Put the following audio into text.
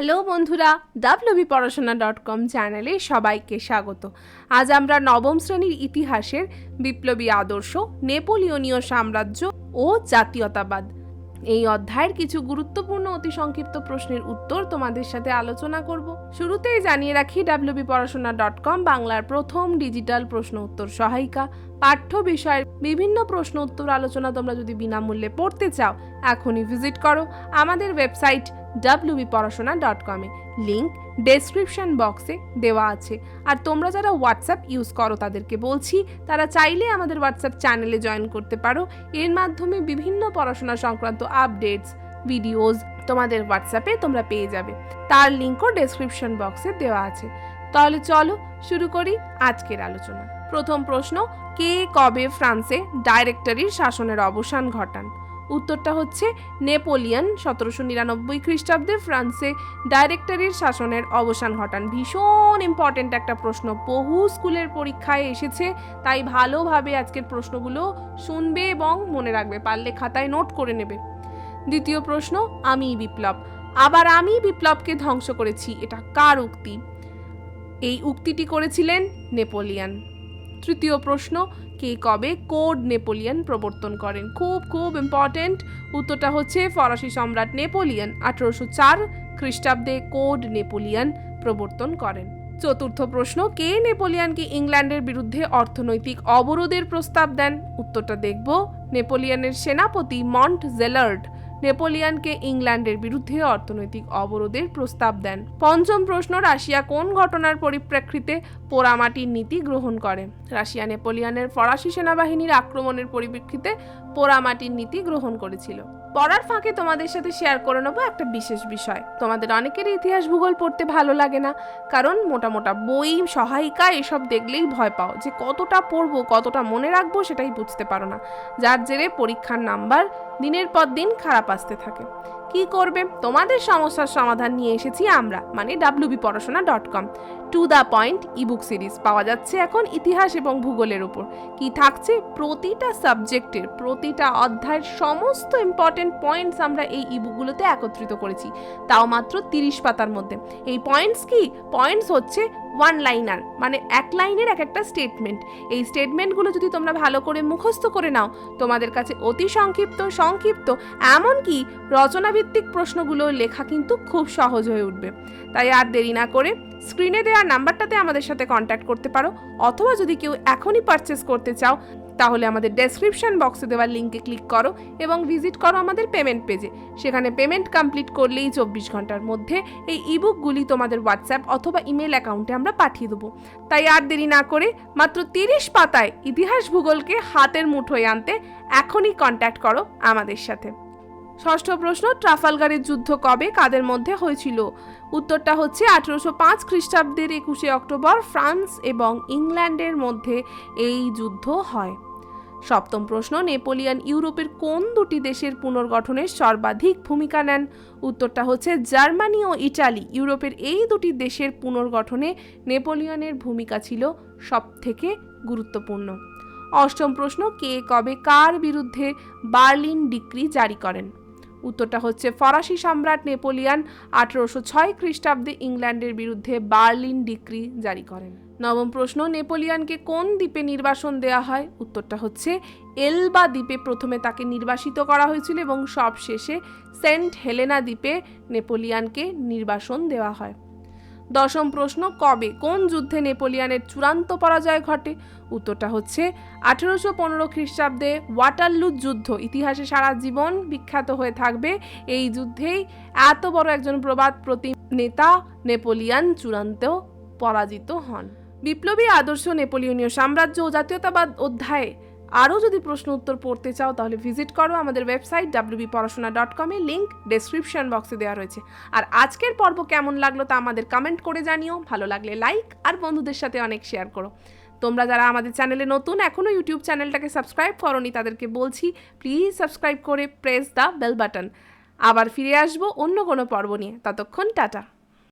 Hello বন্ধুরা WB Porashona dot কম চ্যানেলে সবাইকে স্বাগত। আজ আমরা নবম শ্রেণির ইতিহাসের বিপ্লবী আদর্শ, নেপোলিয়নীয় সাম্রাজ্য ও জাতীয়তাবাদ। এই অধ্যায়ের কিছু গুরুত্বপূর্ণ অতি সংক্ষিপ্ত প্রশ্নের উত্তর তোমাদের সাথে আলোচনা করব। শুরুতেই জানিয়ে রাখি ডাব্লিউবি পড়াশোনা ডট কম বাংলার প্রথম ডিজিটাল প্রশ্ন উত্তর সহায়িকা। পাঠ্য বিষয়ের বিভিন্ন প্রশ্ন উত্তর আলোচনা তোমরা যদি বিনামূল্যে পড়তে চাও, এখনই ভিজিট করো। আমাদের website WB Porashona dot link description বক্সে দেওয়া আছে। আর তোমরা যারা হোয়াটসঅ্যাপ ইউজ করো তাদেরকে বলছি, তারা চাইলে আমাদের হোয়াটসঅ্যাপ চ্যানেলে জয়েন করতে পারো। এর মাধ্যমে বিভিন্ন পড়াশোনা সংক্রান্ত আপডেটস ভিডিওস তোমাদের হোয়াটসঅ্যাপে তোমরা পেয়ে যাবে। তার লিঙ্কও ডেসক্রিপশন বক্সে দেওয়া আছে। তাহলে চলো শুরু করি আজকের আলোচনা। প্রথম প্রশ্ন, কে কবে ফ্রান্সে ডাইরেক্টরির শাসনের অবসান ঘটান? উত্তরটা হচ্ছে নেপোলিয়ন, সতেরোশো নিরানব্বই খ্রিস্টাব্দে ফ্রান্সে ডাইরেক্টরির শাসনের অবসান ঘটান। ভীষণ ইম্পর্টেন্ট একটা প্রশ্ন। বহু স্কুলের পরীক্ষায় এসেছে, তাই ভালোভাবে আজকের প্রশ্নগুলো শুনবে এবং মনে রাখবে, পারলে খাতায় নোট করে নেবে। দ্বিতীয় প্রশ্ন, আমি বিপ্লব। আবার আমি বিপ্লবকে ধ্বংস করেছি, এটা কার উক্তি? এই উক্তিটি করেছিলেন নেপোলিয়ন। তৃতীয় প্রশ্ন, কে কবে কোড নেপোলিয়ান প্রবর্তন করেন? খুব খুব ইম্পর্টেন্ট উত্তরটা হচ্ছে ফরাসি সম্রাট নেপোলিয়ান আঠারোশো চার খ্রিস্টাব্দে কোড নেপোলিয়ান প্রবর্তন করেন। চতুর্থ প্রশ্ন, কে নেপোলিয়ানকে ইংল্যান্ডের বিরুদ্ধে অর্থনৈতিক অবরোধের প্রস্তাব দেন? উত্তরটা দেখব। নেপোলিয়ানের সেনাপতি মন্ট জেলার্ড নেপোলিয়নকে ইংল্যান্ডের বিরুদ্ধে অর্থনৈতিক অবরোধের প্রস্তাব দেন। পঞ্চম প্রশ্ন, রাশিয়া কোন ঘটনার পরিপ্রেক্ষিতে পোড়ামাটির নীতি গ্রহণ করে? রাশিয়া নেপোলিয়ানের ফরাসি সেনাবাহিনীর আক্রমণের পরিপ্রেক্ষিতে পোড়ামাটির নীতি গ্রহণ করেছিল। পড়ার ফাঁকে তোমাদের সাথে শেয়ার করে নেব একটা বিশেষ বিষয়। তোমাদের অনেকেরই ইতিহাস ভূগোল পড়তে ভালো লাগে না। কারণ মোটা মোটা বই, সহায়িকা এসব দেখলেই ভয় পাও যে কতটা পড়ব, কতটা মনে রাখব সেটাই বুঝতে পারো না। যার জেরে পরীক্ষার নাম্বার দিনের পর দিন খারাপ আসতে থাকে। কি করবে? তোমাদের সমস্যার সমাধান নিয়ে এসেছি আমরা মানে WB Porashona dot com to the point ebook series পাওয়া যাচ্ছে এখন ইতিহাস এবং ভূগোলের উপর। কি থাকছে? প্রতিটা সাবজেক্টের প্রতিটা অধ্যায়ের সমস্ত ইম্পর্টেন্ট পয়েন্টস আমরা এই ইবুকগুলোতে একত্রিত করেছি। তাও মাত্র তিরিশ পাতার মধ্যে। এই পয়েন্টস কি? পয়েন্টস হচ্ছে ওয়ান লাইনার মানে এক লাইনের এক একটা স্টেটমেন্ট এই স্টেটমেন্টগুলো যদি তোমরা ভালো করে মুখস্থ করে নাও, তোমাদের কাছে অতি সংক্ষিপ্ত সংক্ষিপ্ত, এমনকি রচনাভিত্তিক প্রশ্নগুলো লেখা কিন্তু খুব সহজ হয়ে উঠবে। তাই আর দেরি না করে স্ক্রিনে দেওয়া নাম্বারটাতে আমাদের সাথে কন্ট্যাক্ট করতে পারো, অথবা যদি কেউ এখনই পারচেস করতে চাও তাহলে আমাদের ডেসক্রিপশন বক্সে দেওয়া লিঙ্কে ক্লিক করো এবং ভিজিট করো আমাদের পেমেন্ট পেজে সেখানে পেমেন্ট কমপ্লিট করলেই চব্বিশ ঘণ্টার মধ্যে এই ইবুকগুলি তোমাদের হোয়াটসঅ্যাপ অথবা ইমেল অ্যাকাউন্টে আমরা পাঠিয়ে দেবো। তাই আর দেরি না করে মাত্র তিরিশ পাতায় ইতিহাস ভূগোলকে হাতের মুঠোয় আনতে এখনই কন্ট্যাক্ট করো আমাদের সাথে। ষষ্ঠ প্রশ্ন, ট্রাফালগারের যুদ্ধ কবে, কাদের মধ্যে হয়েছিল? উত্তরটা হচ্ছে আঠেরোশো পাঁচ খ্রিস্টাব্দের একুশে অক্টোবর, ফ্রান্স এবং ইংল্যান্ডের মধ্যে এই যুদ্ধ হয়। সপ্তম প্রশ্ন, নেপোলিয়ান ইউরোপের কোন দুটি দেশের পুনর্গঠনে সর্বাধিক ভূমিকা নেন? উত্তরটা হচ্ছে জার্মানি ও ইটালি। ইউরোপের এই দুটি দেশের পুনর্গঠনে নেপোলিয়নের ভূমিকা ছিল সবথেকে গুরুত্বপূর্ণ। অষ্টম প্রশ্ন, কে কবে কার বিরুদ্ধে বার্লিন ডিক্রি জারি করেন? উত্তরটা হচ্ছে ফরাসি সম্রাট নেপোলিয়ান আঠেরোশো ছয় খ্রিস্টাব্দে ইংল্যান্ডের বিরুদ্ধে বার্লিন ডিক্রি জারি করেন। নবম প্রশ্ন, নেপোলিয়ানকে কোন দ্বীপে নির্বাসন দেওয়া হয়? উত্তরটা হচ্ছে এলবা দ্বীপে প্রথমে তাকে নির্বাসিত করা হয়েছিল এবং সবশেষে সেন্ট হেলেনা দ্বীপে নেপোলিয়ানকে নির্বাসন দেওয়া হয়। দশম প্রশ্ন, কবে, কোন যুদ্ধে নেপোলিয়ানের চূড়ান্ত পরাজয় ঘটে? উত্তরটা হচ্ছে আঠেরোশো পনেরো খ্রিস্টাব্দে ওয়াটারলু যুদ্ধ। ইতিহাসে সারা জীবন বিখ্যাত হয়ে থাকবে এই যুদ্ধেই এত বড় একজন প্রবাদ প্রতি নেতা নেপোলিয়ান চূড়ান্ত পরাজিত হন। বিপ্লবী আদর্শ নেপোলিয়নীয় সাম্রাজ্য ও জাতীয়তাবাদ অধ্যায়ে আরও যদি প্রশ্ন উত্তর পড়তে চাও, তাহলে ভিজিট করো আমাদের ওয়েবসাইট ডাব্লিউবি পড়াশোনা ডট কমে লিঙ্ক ডেসক্রিপশন বক্সে দেওয়া রয়েছে। আর আজকের পর্ব কেমন লাগল তা আমাদের কমেন্ট করে জানিও। ভালো লাগলে লাইক আর বন্ধুদের সাথে অনেক শেয়ার করো। তোমরা যারা আমাদের চ্যানেলে নতুন, এখনও ইউটিউব চ্যানেলটাকে সাবস্ক্রাইব করনি, তাদেরকে বলছি, প্লিজ সাবস্ক্রাইব করে প্রেস দ্য বেল বাটন। আবার ফিরে আসব অন্য কোনো পর্ব নিয়ে। ততক্ষণ টাটা।